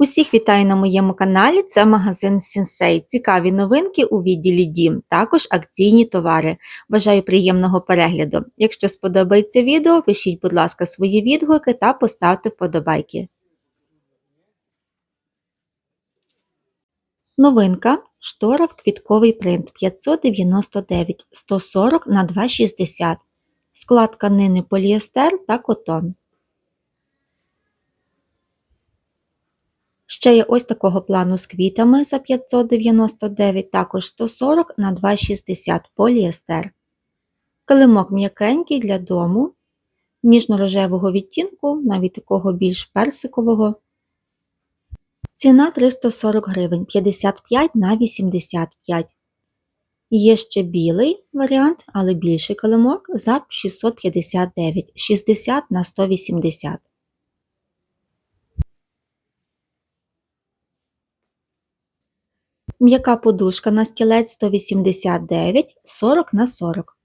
Усіх вітаю на моєму каналі. Це магазин Сінсей. Цікаві новинки у відділі Дім, також акційні товари. Бажаю приємного перегляду. Якщо сподобається відео, пишіть, будь ласка, свої відгуки та поставте вподобайки. Новинка штора в квітковий принт 599 140 на 260 склад тканини поліестер та котон. Ще є ось такого плану з квітами за 599, також 140 на 260 поліестер. Килимок м'якенький для дому, ніжно-рожевого відтінку, навіть такого більш персикового. Ціна 340 гривень 55 на 85. Є ще білий варіант, але більший килимок за 659 60 на 180. М'яка подушка на стілець 189 40 на 40.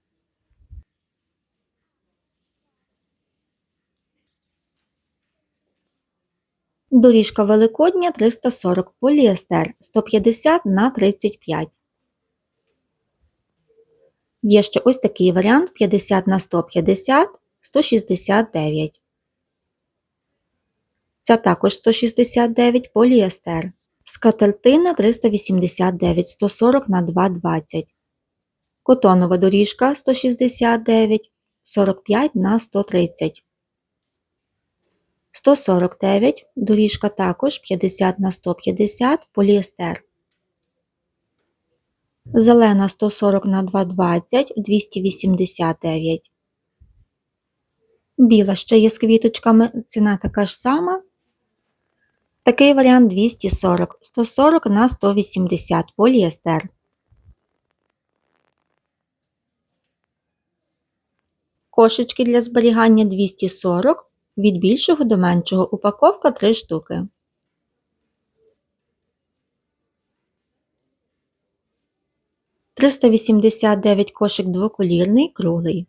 Доріжка Великодня 340 поліестер 150 на 35. Є ще ось такий варіант 50 на 150 169. Ця також 169 поліестер. Скатертина 389 140 на 220. Котонова доріжка 169 45 на 130. 149 доріжка також 50 на 150 поліестер. Зелена 140 на 220 289. Біла ще є з квіточками, ціна така ж сама. Такий варіант 240, 140 на 180 поліестер. Кошечки для зберігання 240 від більшого до меншого. Упаковка 3 штуки. Триста вісімдесят дев'ять кошик двоколірний круглий.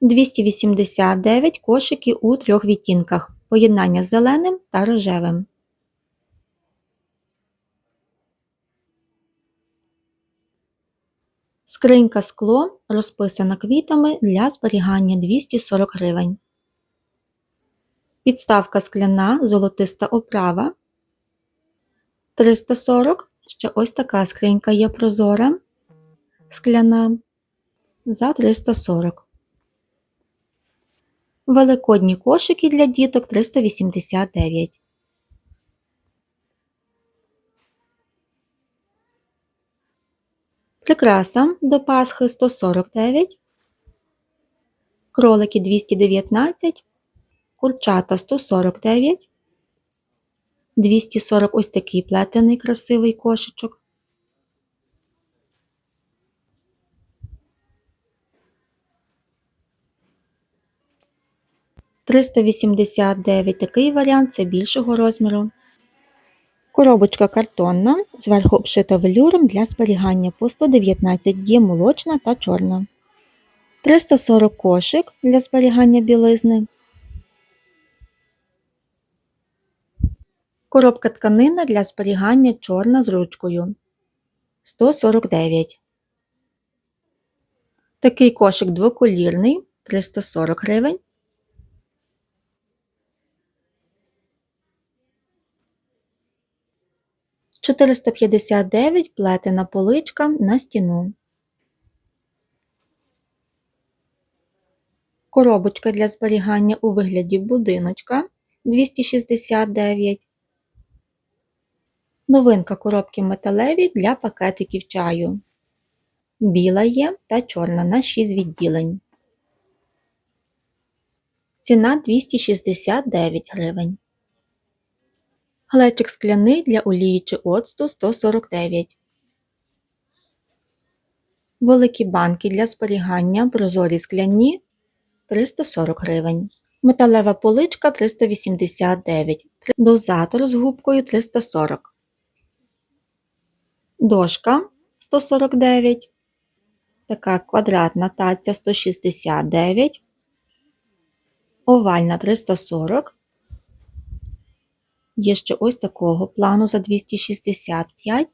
289 кошики у трьох відтінках поєднання з зеленим та рожевим. Скринька скло розписана квітами для зберігання 240 гривень. Підставка скляна золотиста оправа 340. Ще ось така скринька є прозора скляна за 340. Великодні кошики для діток 389. Прикраса до Пасхи 149. Кролики 219. Курчата 149. 240 ось такий плетений красивий кошечок. 389 такий варіант це більшого розміру. Коробочка картонна, зверху обшита велюром для зберігання по 119 є молочна та чорна. 340 кошик для зберігання білизни. Коробка тканина для зберігання чорна з ручкою 149. Такий кошик двоколірний 340 гривень. 459 плетена поличка на стіну. Коробочка для зберігання у вигляді будиночка 269. Новинка коробки металеві для пакетиків чаю. Біла є та чорна на 6 відділень. Ціна 269 гривень. Глечик скляний для олії чи оцту 149. Великі банки для зберігання прозорі скляні 340 гривень. Металева поличка 389 Дозатор з губкою 340 Дошка 149 Така квадратна таця 169 Овальна 340 Є ще ось такого плану за 265.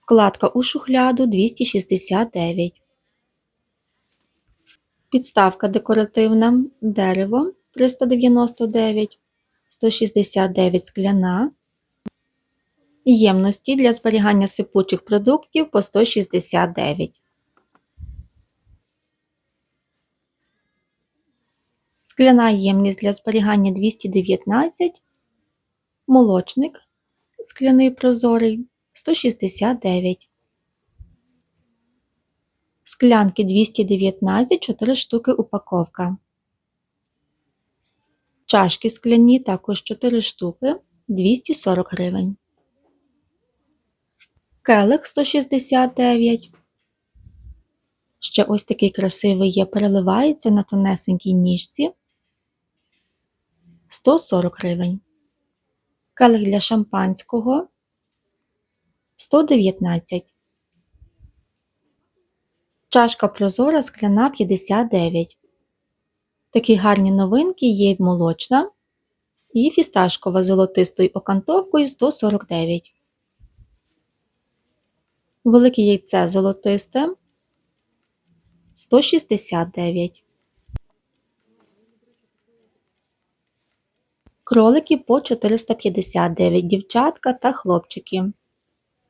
Вкладка у шухляду 269. Підставка декоративна дерево 399, 169 скляна. Ємності для зберігання сипучих продуктів по 169. Скляна ємність для зберігання 219. Молочник скляний прозорий 169. Склянки 219, 4 штуки упаковка. Чашки скляні також 4 штуки 240 гривень. Келих 169. Ще ось такий красивий є, переливається на тонесенькій ніжці 140 гривень. Келих для шампанського 119. Чашка прозора скляна 59. Такі гарні новинки є молочна і фісташкова золотистою окантовкою 149. Велике яйце золотисте 169. Кролики по 459 дівчатка та хлопчики.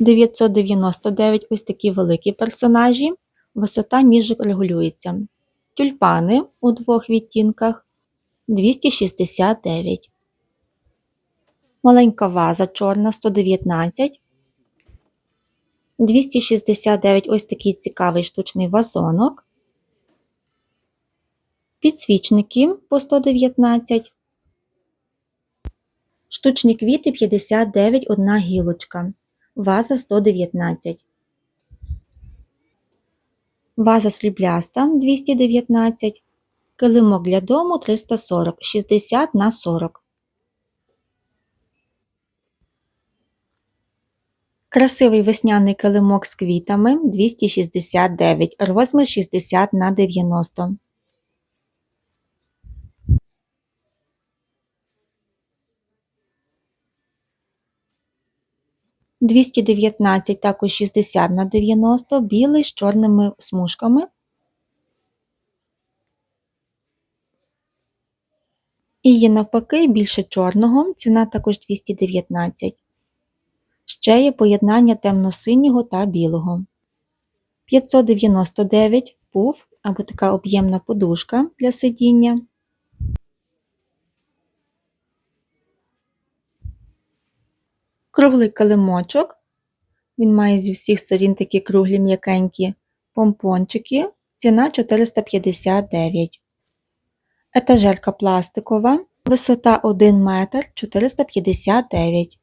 999 ось такі великі персонажі. Висота ніжок регулюється. Тюльпани у двох відтінках 269. Маленька ваза чорна 119. 269 ось такий цікавий штучний вазонок. Підсвічники по 119. Штучні квіти 59 одна гілочка. Ваза 119. Ваза срібляста 219. Килимок для дому 340 60 на 40. Красивий весняний килимок з квітами 269, розмір 60 на 90. Двісті дев'ятнадцять, також 60 на 90, білий з чорними смужками. І є навпаки більше чорного, ціна також 219. Ще є поєднання темно-синього та білого. 599 пуф або така об'ємна подушка для сидіння. Круглий килимочок. Він має зі всіх сторін такі круглі м'якенькі помпончики. Ціна 459. Етажерка пластикова. Висота 1 метр 459.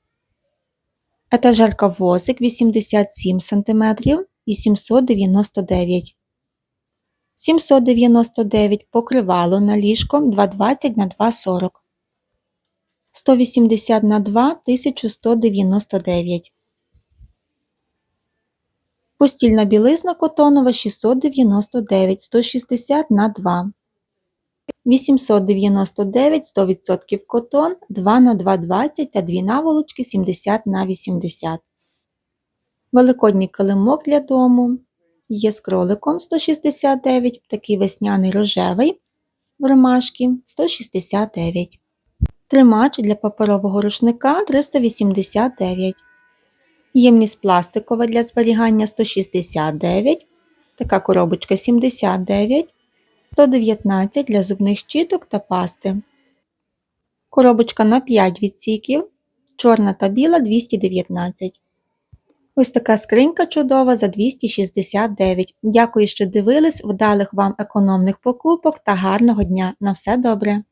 Етажерка возик 87 см і 799 799 покривало на ліжко 220 на 240 180 на 2 1199 Постільна білизна котонова 699 160 на 2 899 100% котон 2 на 220 та дві наволочки 70 на 80 Великодній килимок для дому. Є з кроликом 169, такий весняний рожевий в ромашки 169. Тримач для паперового рушника 389. Ємність пластикова для зберігання 169. Така коробочка 79. 119 для зубних щіток та пасти. Коробочка на 5 відсіків. Чорна та біла 219. Ось така скринька чудова за 269. Дякую, що дивились, вдалих вам економних покупок та гарного дня. На все добре!